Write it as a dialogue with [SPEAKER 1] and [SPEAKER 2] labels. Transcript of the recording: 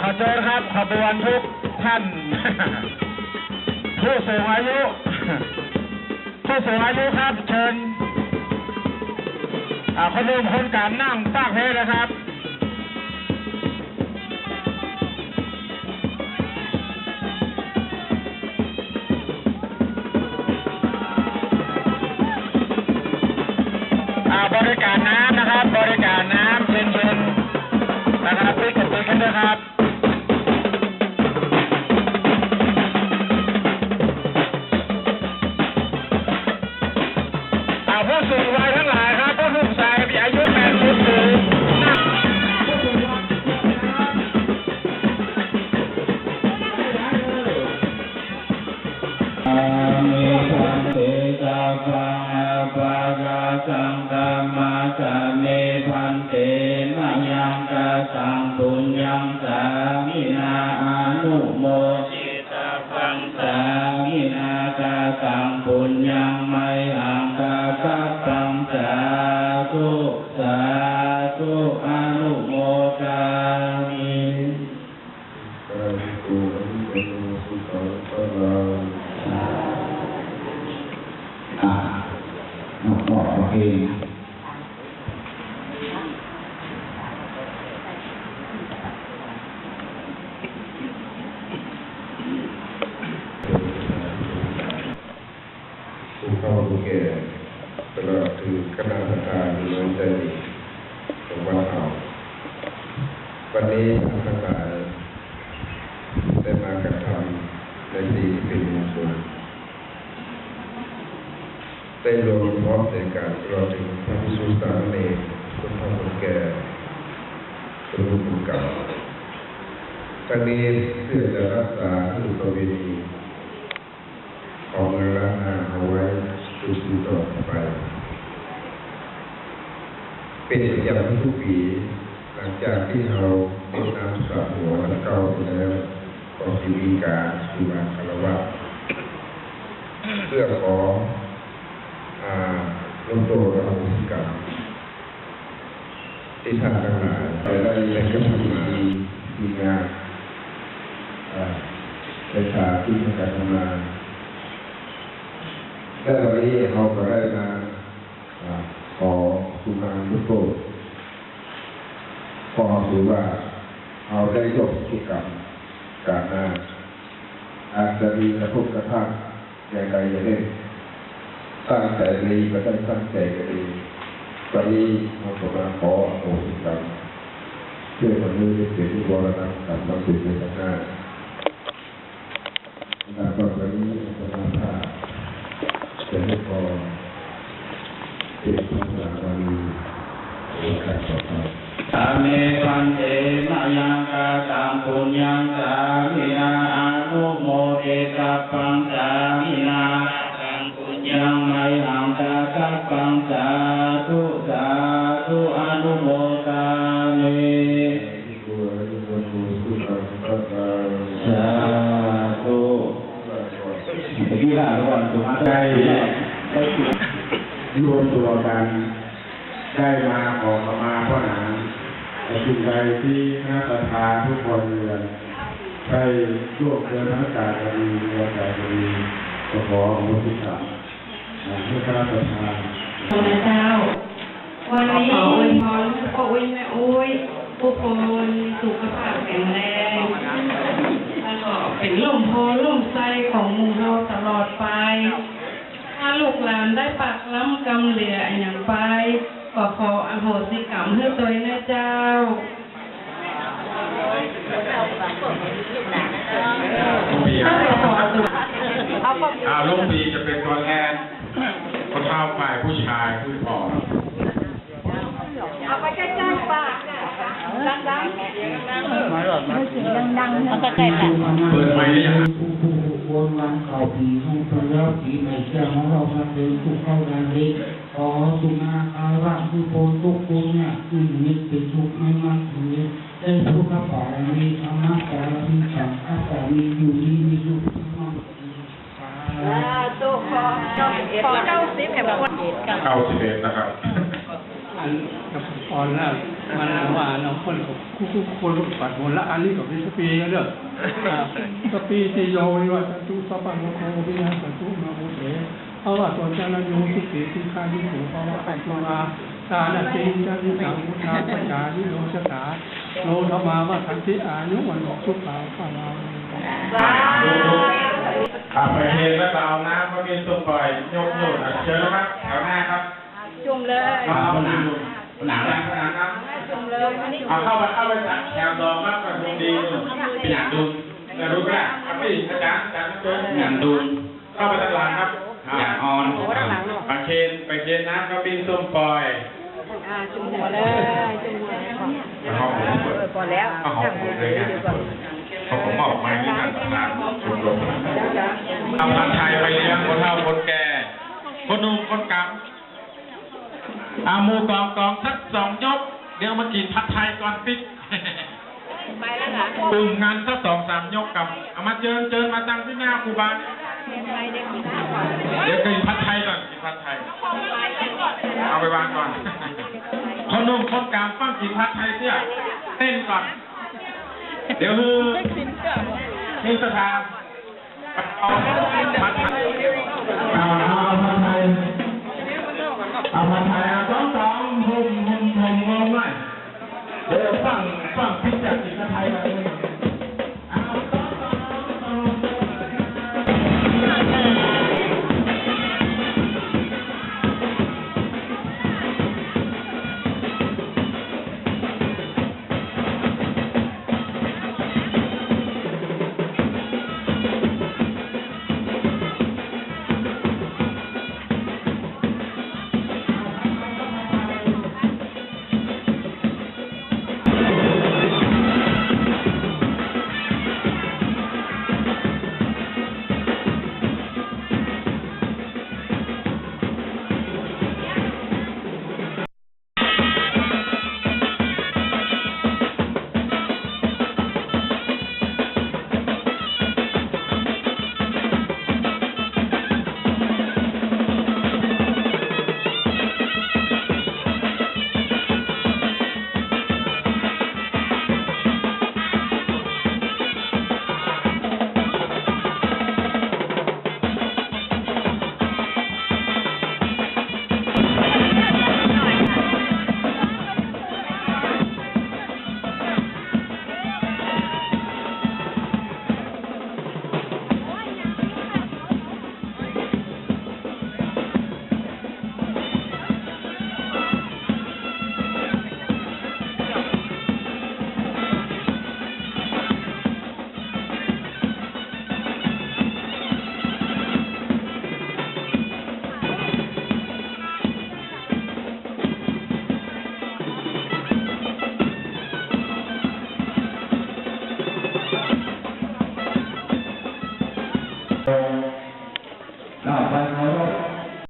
[SPEAKER 1] ขอเชิญครับขบวนทุกท่าน ผู้สูงอายุ ผู้สูงอายุครับ เชิญอ่าคนหนุ่มคนการนั่งฟากเพลนะครับอาบริการน้ำนะครับ บริการน้ำเย็นๆนะครับพี่กดตัวขึ้นด้วยครับ อ่าผู้สูงวัยทั้งหลายครับผู้สูงชายมีอายุ80ปีนั่ง
[SPEAKER 2] อามิทันติสัพพังอภากาสังธรรมาสามิพันติมายังกาสังปุญญังสามินาอนุโม ธุอนุโมทามิอ่าน้องบอกเอาเอง
[SPEAKER 3] ผู้เข้าผู้แก่ตลอดถึงคณะทำงานเมืองใจดีของวัดเรา วันนี้ท่านทั้งหลายได้มากระทำในสิ่งที่เป็นมงคลได้รวมพร้อมในการรอถึงพระพิสุสามเณรคุณพ่อคุณแก่คุณลูกคุณเก่าทั้งนี้เพื่อจะรักษาผู้ประเวณีของเงินล้านนาเอาไว้สู่สู่ต่อไป เป็นประจำทุกปี จากที่เราเล่นน้ำสาหัวและเก้าไปแล้วก็จะมีการสู่อาคารวะเพื่อขออาลงโทษเราสิกรรมที่ท่านทั้งหลายได้ได้กระทำมามีงานในสาที่ทำการทำงานและตอนนี้เราก็ได้มาขอสุนางลุโตก็ ถือว่าเอาได้ยกทุกกรรมการงาอาจจะมีกระทบกระทั่งอย่างไรอย่างหนึ่งตั้งใจดีก็ได้ตั้งใจก็ดีตอนนี้เราก็มาขออโหสิกรรมเพื่อมันนี้ได้เกิดที่บรณะกรรมมาสู่ในข้างหน้าและต่อไปนี้เราจะมาผ่า เป็นลูกกรเป็นภาษาบาลีโอกาสต่อไป
[SPEAKER 2] สามีพันเตมยังกาตังปุญญังสามินาอนุโมเตตัปังสามินาตังปุญญังไมหังกาคัปังสาธุสาธุอนุโมทามิ
[SPEAKER 3] ที่กูรู้ว่ากูสุขภาพกาย
[SPEAKER 2] สาธุที่ละวันตุมาได้ได้รวมตัวกันได้มาขอขมาพ่อหนา ในสิ่งใดที่คณะประธานทุกคนเรือนได้ร่วมเดินทั้งการกดีเรือการกดีก็ขออโหสิกรรมให้คณะประธาน
[SPEAKER 4] พระเจ้า วันนี้ขออวยพรพ่ออุ้ยแม่อุ้ยผู้คนสุขภาพแข็งแรงแล้วก็เป็นล่มโพล่มไส้ของหมู่เราตลอดไป ถ้าลูกหลานได้ปักล้ำกำเหลืออนอย่างไป ก็ขออโหสิกรรมให้ตัวนะเจ้า
[SPEAKER 1] ปีค
[SPEAKER 4] ถ้า
[SPEAKER 1] รับ
[SPEAKER 4] เราขอตัว
[SPEAKER 1] อ่าลุงปีจะเป็นตัวแทนคนเฒ่าฝ่ายผู้ชายผู้ผอม
[SPEAKER 5] เอาไปใกล้ๆปากดังๆไม่เสียงดังๆเอาใกล้ๆปาก
[SPEAKER 1] เปิดไมค์ได้ยัง
[SPEAKER 2] ผู้ผู้ค วรวันเข่าผีให้พระยาผีในเจ้าของเราพันเดินทุกเข้าดานนี้ขอสุนาคาระคือโพทุกคุณเนี่ยคือนิดเป็นทุกข์ไม่มากถึงนี้ได้ทุกข์กับปารามีธรรมะปารามีสังฆะปารามีอยู่ที่มีสุขมาก
[SPEAKER 5] ตัวขอขอเก้าสิบ
[SPEAKER 1] เก้าสิบเอ็ดนะครับ
[SPEAKER 6] อันกับอ่อนแล้วมันว่าน้องคนกับคู่คู่คนปัดบนละอันนี้กับพิสปีกันเด้ออ่าสปีติโยนิวัตตุสัพพังโควิยาสตุมาโหเสภาวะตัวจานายุสุขีติคายุสุภาวะปัจจุราตานาติจาริสังมุทาปัญญานิโรชตาโลธรรมาวะทันติอายุวันโลสุขาภาลา
[SPEAKER 1] ขับไปเฮงแล้วก็เอาน้ำมากินตุ่มปล่อยยกโยนอะเชิญนะครับแถวหน้าครับ
[SPEAKER 5] จุ่มเลย
[SPEAKER 1] เอาเอาหนังหนังหนังหนังครับ
[SPEAKER 5] จุ่มเลยอันนี้
[SPEAKER 1] เอาเข้าไปเข้าไปแถวสองครับกระดุมดีหนังดูกระดุมแรกครับพี่อาจารย์อาจารย์เชิญหนังดูเข้าไปด้านหลังครับอย่างออนไปเคนไปเคนน้ำครับบินตุ่มปล่อย
[SPEAKER 5] จุ่มหัวเลยจุ่มหัวพอแล้ว
[SPEAKER 1] เอาขอมเลยนะเอาผมออกมาที่นั่นตามชุมรมทำผัดไทยไปเลี้ยงคนเฒ่าคนแก่ คนหนุ่มคนกำ อาหมูกองกองสักสองยก เดี๋ยวมากินผัดไทยก่อนปิ๊ก
[SPEAKER 5] ไปแล้วเหรอ
[SPEAKER 1] กลุ่มงานสักสองสามยกกับเอามาเจิญเจิญมาตั้งที่หน้าครูบา
[SPEAKER 5] ไปเด็กกินข้าวก่อน
[SPEAKER 1] เดี๋ยวกินผัดไทยก่อนกินผัดไทย เอาไปวางก่อน คนหนุ่มคนกลางฟังกินผัดไทยเสี่ยเต้นก่อน เดี๋ยวคือนี่สถานเอาผัดไทยเอาเอาผัดไทย